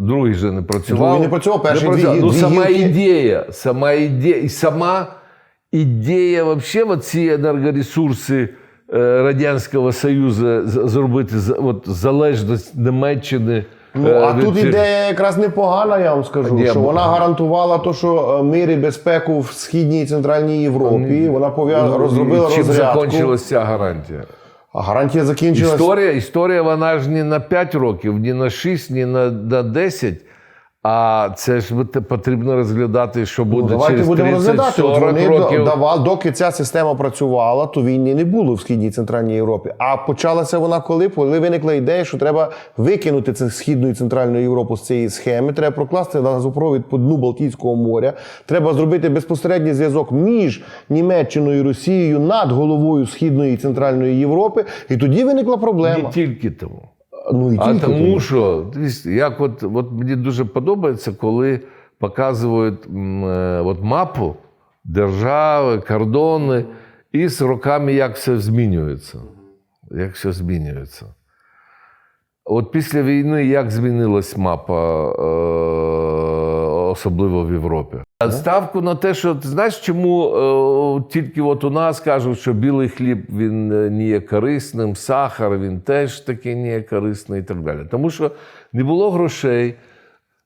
другий же не працював. Другий не працював, перші працював. дві- ну, дві сама гілки. ідея, сама ідея, і сама ідея вообще от ці енергоресурси е, Радянського Союзу зробити от, залежність Німеччини. Ну, е, а від тут ідея якраз непогана, я вам скажу. Ні, що бо- вона гарантувала то, що е, мир і безпеку в східній і центральній Європі. Вона пов'я... розробила Чим розрядку. закінчилася ця гарантія? А гарантія закінчилась. Історія, історія вона ж не на 5 років, ні на 6, ні на, на 10. А це ж потрібно розглядати, що буде Ну, давайте через будемо 30, розглядати. От 40 вони років. давали, доки ця система працювала, то війни не було в східній центральній Європі. А почалася вона коли? Коли виникла ідея, що треба викинути це східну і центральну Європу з цієї схеми. Треба прокласти газопровід по дну Балтійського моря. Треба зробити безпосередній зв'язок між Німеччиною і Росією над головою східної і центральної Європи. І тоді виникла Не проблема. тільки тому. Ну і А тому, тому. що дивіться, як от, от мені дуже подобається, коли показують м, е, от мапу держави, кордони, і з роками як все змінюється. Як все змінюється. От після війни як змінилась мапа, е, особливо в Європі? Ставку на те, що ти знаєш, чому е, тільки от у нас кажуть, що білий хліб він е, не є корисним, сахар він теж таки не є корисний і так далі. Тому що не було грошей,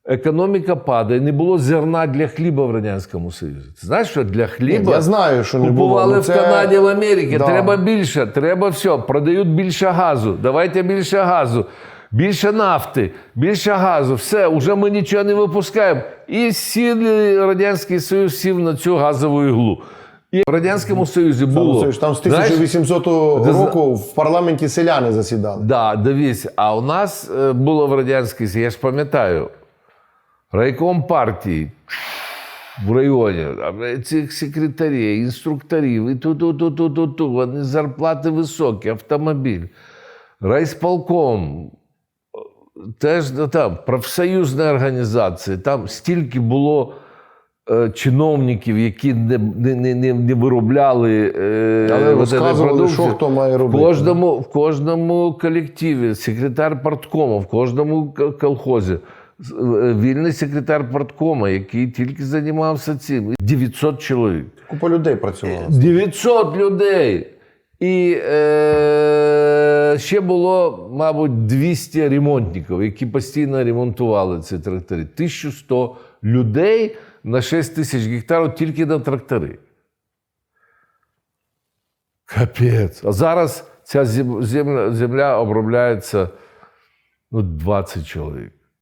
економіка падає, не було зерна для хліба в Радянському Союзі. Ти знаєш, що для хліба Я знаю, що не було. Купували Ну, в Канаді, в Америці. Да. Треба більше, треба все. Продають більше газу. Давайте більше газу, більше нафти, більше газу. Все, вже ми нічого не випускаємо. І сіли Радянський Союз сів на цю газову іглу. І в Радянському Союзі було. Це Там з 1800 Ти року в парламенті селяни засідали. Да, дивись, а у нас е, було в Радянській Союзі, я ж пам'ятаю, райком партії в районі, а, цих секретарів, інструкторів, і ту-ту-ту-ту-ту-ту, вони зарплати високі, автомобіль, райсполком, теж ну, там профсоюзна організація, там стільки було. е, Чиновників, які не, не, не, не, виробляли е, Але розказували, що хто має В робити. кожному, в кожному колективі, секретар парткому, в кожному колхозі, е, вільний секретар парткома, який тільки займався цим. 900 чоловік. Купа людей працювала. 900 людей. І е, ще було, мабуть, 200 ремонтників, які постійно ремонтували ці трактори. 1100 людей на 6 тисяч гектарів тільки на трактори. Капець. А зараз ця земля, земля обробляється ну, 20 чоловік.